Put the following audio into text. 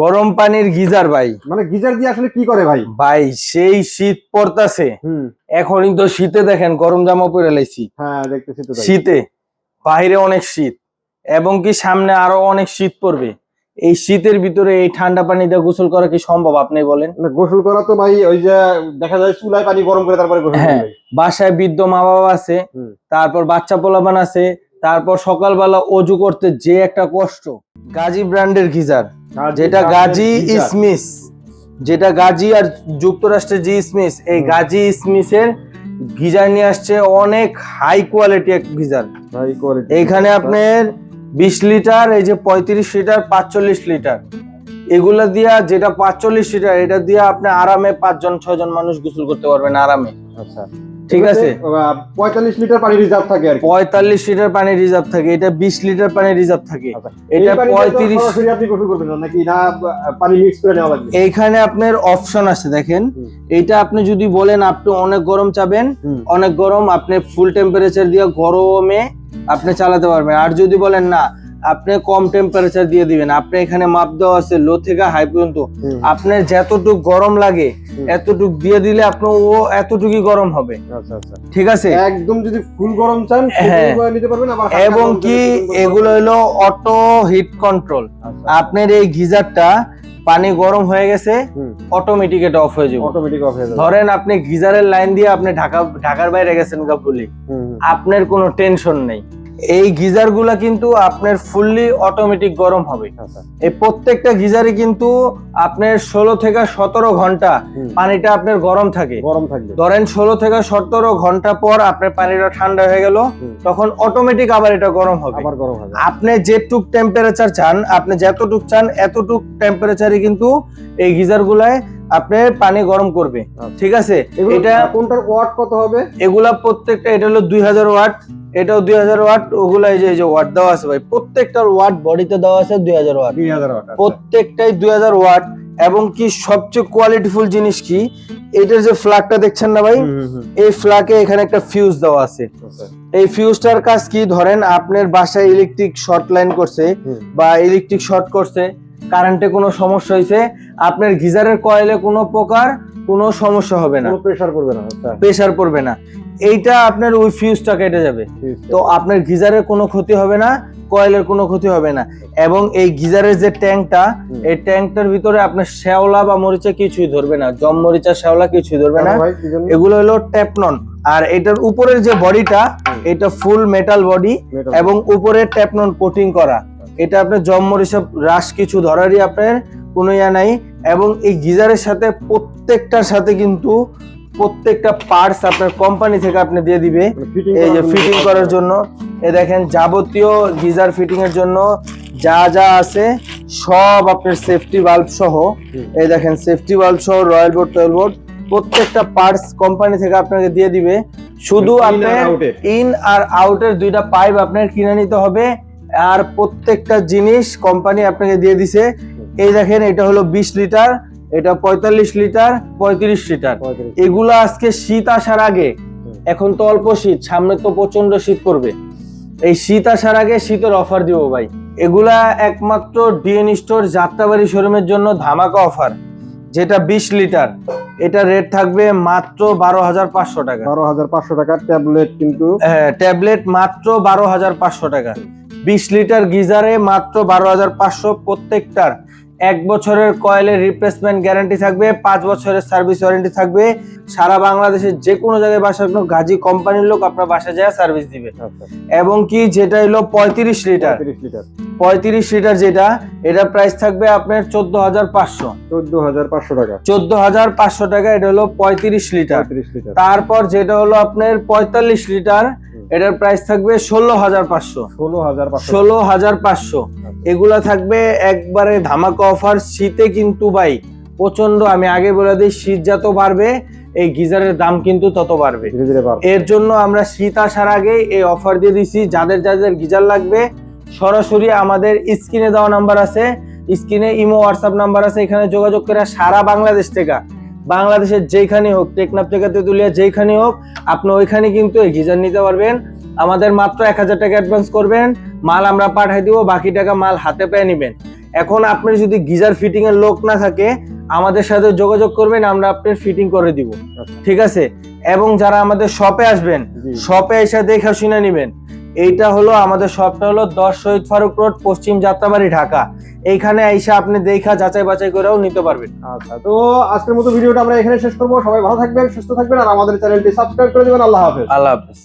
গরম পানির গিজার ভাই। মানে গিজার দিয়ে আসলে কি করে ভাই? ভাই সেই শীত পড়তাছে। এখনই তো শীতে দেখেন গরম জামা পরে লাইছি। হ্যাঁ দেখতেছি তো শীতে বাইরে অনেক শীত। এবং কি সামনে আরও অনেক শীত পড়বে। এই শীতের ভিতরে এই ঠান্ডা পানি দিয়ে গোসল করা কি সম্ভব আপনি বলেন? গোসল করা তো ভাই ওই যে দেখা যায় চুলায় পানি গরম করে তারপরে গোসল হ্যাঁ। বাসায় বৃদ্ধ মা বাবা আছে তারপর বাচ্চা পোলাপান আছে তারপর সকালবেলা অজু করতে যে একটা কষ্ট। গাজী ব্র্যান্ডের গিজার। যেটা গাজী স্মিস যেটা গাজী আর যুক্তরাষ্ট্রের জি স্মিস এই গাজী স্মিসের গিজার নিয়ে আসছে অনেক হাই কোয়ালিটি এক গিজার। ভাই কোয়ালিটি এইখানে আপনার বিশ লিটার এই যে পঁয়ত্রিশ লিটার পাঁচচল্লিশ লিটার। এগুলা দিয়া যেটা পাঁচচল্লিশ লিটার এটা দিয়ে আপনি আরামে পাঁচজন ছয়জন মানুষ গোসল করতে পারবেন আরামে। আচ্ছা। ঠিক আছে? পঁয়তাল্লিশ লিটার পানি রিজার্ভ থাকে আর পঁয়তাল্লিশ লিটার পানি রিজার্ভ থাকে এটা বিশ লিটার পানি রিজার্ভ থাকে। আচ্ছা, এটা পঁয়ত্রিশ নাকি না পানি মিক্স করে নেওয়া লাগবে? এইখানে আপনার অপশন আছে দেখেন। এইটা আপনি যদি বলেন আপনি অনেক গরম চাবেন অনেক গরম আপনি ফুল টেম্পারেচার দিয়ে গরমে আপনি চালাতে পারবেন। আর যদি বলেন না আপনি কম টেম্পারেচার দিয়ে দিবেন। আপনি এখানে মাপ দেওয়া আছে লো থেকে হাই পর্যন্ত। আপনার যতটুক গরম লাগে। এতটুক দিয়ে দিলে আপনার ও এতটুকুই গরম হবে। আচ্ছা আচ্ছা। ঠিক আছে? একদম যদি ফুল গরম চান হ্যাঁ। নিতে পারবেন আবার এবং কি এগুলো হলো অটো হিট কন্ট্রোল আপনার এই গিজারটা পানি গরম হয়ে গেছে অটোমেটিক এটা অফ হয়ে যাবে। অটোমেটিক অফ হয়ে যাবে। ধরেন আপনি গিজারের লাইন দিয়ে আপনি ঢাকা ঢাকার বাইরে গেছেন হুম। আপনার কোনো টেনশন নেই। এই গিজারগুলা কিন্তু আপনার ফুললি অটোমেটিক গরম হবে। আচ্ছা। এই প্রত্যেকটা গিজারে কিন্তু আপনার ষোলো থেকে সতেরো ঘণ্টা পানিটা আপনার গরম থাকে। গরম থাকবে। ধরেন ষোলো থেকে সতেরো ঘণ্টা পর আপনার পানিটা ঠান্ডা হয়ে গেল তখন অটোমেটিক আবার এটা গরম হবে। আবার গরম হবে। আপনি যেটুক টেম্পারেচার চান আপনি যতটুক চান এতটুক টেম্পারেচারে কিন্তু এই গিজার গুলায় আপনি পানি গরম করবে। আচ্ছা। ঠিক আছে? এটা কোনটার ওয়াট কত হবে? এগুলা প্রত্যেকটা এটা হলো দুই হাজার ওয়াট এটাও দুই হাজার ওয়াট ওগুলা এই যে ওয়াট দেওয়া আছে ভাই প্রত্যেকটার ওয়াট বডিতে দেওয়া আছে দুই হাজার ওয়াট ওয়াট আচ্ছা। প্রত্যেকটাই দুই হাজার ওয়াট এবং কি সবচেয়ে কোয়ালিটিফুল জিনিস কি? এটার যে ফ্ল্যাগটা দেখছেন না ভাই। এই ফ্ল্যাগে এখানে একটা ফিউজ দেওয়া আছে। আচ্ছা। এই ফিউজটার কাজ কি? ধরেন আপনার বাসায় ইলেকট্রিক শর্ট লাইন করছে বা ইলেকট্রিক শর্ট করছে কারেন্টে কোনো সমস্যা হয়েছে আপনার গিজারের কয়েলে কোনো প্রকার কোনো সমস্যা হবে না। কোনো প্রেসার পড়বে না প্রেসার পড়বে না। এইটা আপনার ওই ফিউজটা কেটে যাবে। তো আপনার গিজারের কোনো ক্ষতি হবে না কয়েলের কোনো ক্ষতি হবে না। এবং এই গিজারের যে ট্যাঙ্কটা। এই ট্যাঙ্কটার ভিতরে আপনার শ্যাওলা বা মরিচা কিছুই ধরবে না জম মরিচা শ্যাওলা কিছুই ধরবে না? এগুলো হলো ট্যাপনন আর এটার উপরের যে বডিটা এটা ফুল মেটাল বডি এবং উপরে ট্যাপনন কোটিং করা। এটা আপনার জম মরিচা রাস কিছু ধরারই আপনার কোনো ইয়া নাই এবং এই গিজারের সাথে প্রত্যেকটার সাথে কিন্তু প্রত্যেকটা পার্টস আপনার কোম্পানি থেকে আপনি দিয়ে দিবে। মানে এই যে ফিটিং করার জন্য। এ দেখেন যাবতীয় গিজার ফিটিং এর জন্য যা যা আছে সব আপনার সেফটি বাল্ব সহ। এই দেখেন সেফটি বাল্ব সহ রয়্যাল বোর্ড টয়েল বোর্ড প্রত্যেকটা পার্টস কোম্পানি থেকে আপনাকে দিয়ে দিবে। শুধু আপনার ইন আর আউটের দুইটা পাইপ আপনার কিনে নিতে হবে। আর প্রত্যেকটা জিনিস কোম্পানি আপনাকে দিয়ে দিছে। এই দেখেন এটা হলো বিশ লিটার এটা পঁয়তাল্লিশ লিটার পঁয়ত্রিশ লিটার। এগুলো আজকে শীত আসার আগে এখন তো অল্প শীত সামনে তো প্রচণ্ড শীত পড়বে। এই শীত আসার আগে শীতের অফার দিব ভাই। এগুলা একমাত্র ডিএন স্টোর যাত্রাবাড়ি শোরুমের জন্য ধামাকা অফার যেটা বিশ লিটার। এটা রেট থাকবে মাত্র বারো হাজার পাঁচশো টাকা। বারো হাজার পাঁচশো টাকার ট্যাবলেট কিন্তু। হ্যাঁ ট্যাবলেট মাত্র বারো হাজার পাঁচশো টাকা। বিশ লিটার গিজারে মাত্র বারো হাজার পাঁচশো প্রত্যেকটার। এক বছরের কয়েলের রিপ্লেসমেন্ট গ্যারান্টি থাকবে পাঁচ বছরের সার্ভিস ওয়ারেন্টি থাকবে। সারা বাংলাদেশের যে কোনো জায়গায় বাসা কোনো গাজী কোম্পানির লোক আপনার বাসা যায় সার্ভিস দিবে। আচ্ছা। এবং কি যেটা হলো পঁয়ত্রিশ লিটার? পঁয়ত্রিশ লিটার। যেটা এটা প্রাইস থাকবে আপনার চোদ্দ হাজার পাঁচশো। চোদ্দ হাজার পাঁচশো টাকা। চোদ্দ হাজার পাঁচশো টাকা এটা হলো পঁয়ত্রিশ লিটার। তারপর যেটা হলো আপনার পঁয়তাল্লিশ লিটার এটার প্রাইস থাকবে ষোলো হাজার পাঁচশো। ষোলো হাজার পাঁচশো। ষোলো হাজার পাঁচশো। এগুলা থাকবে একবারে ধামাকা অফার শীতে কিন্তু ভাই প্রচণ্ড আমি আগে বলে দিই শীত যত বাড়বে এই গিজারের দাম কিন্তু তত বাড়বে। এর জন্য আমরা শীত আসার আগে এই অফার দিয়ে দিছি যাদের যাদের গিজার লাগবে সরাসরি আমাদের স্ক্রিনে দেওয়া নাম্বার আছে স্ক্রিনে ইমো হোয়াটসঅ্যাপ নাম্বার আছে এখানে যোগাযোগ করে সারা বাংলাদেশ থেকে বাংলাদেশের যেখানে হোক টেকনাফ থেকে তেতুলিয়া যেখানে হোক আপনি ওইখানে কিন্তু এই গিজার নিতে পারবেন। আমাদের মাত্র এক হাজার টাকা অ্যাডভান্স করবেন মাল আমরা পাঠাই দিব বাকি টাকা মাল হাতে পেয়ে নেবেন। এখন আপনার যদি গিজার ফিটিং এর লোক না থাকে আমাদের সাথে যোগাযোগ করবেন আমরা আপনার ফিটিং করে দিব। আচ্ছা। ঠিক আছে? এবং যারা আমাদের শপে আসবেন শপে এসে দেখা শুনে নেবেন। এইটা হলো আমাদের শপটা হলো দশ শহীদ ফারুক রোড পশ্চিম যাত্রাবাড়ি ঢাকা। এইখানে এসে আপনি দেখা যাচাই বাছাই করেও নিতে পারবেন। আচ্ছা তো আজকের মতো ভিডিওটা আমরা এখানে শেষ করব। সবাই ভালো থাকবেন সুস্থ থাকবেন আর আমাদের চ্যানেলটি সাবস্ক্রাইব করে দেবেন। আল্লাহ হাফেজ। আল্লাহ হাফেজ।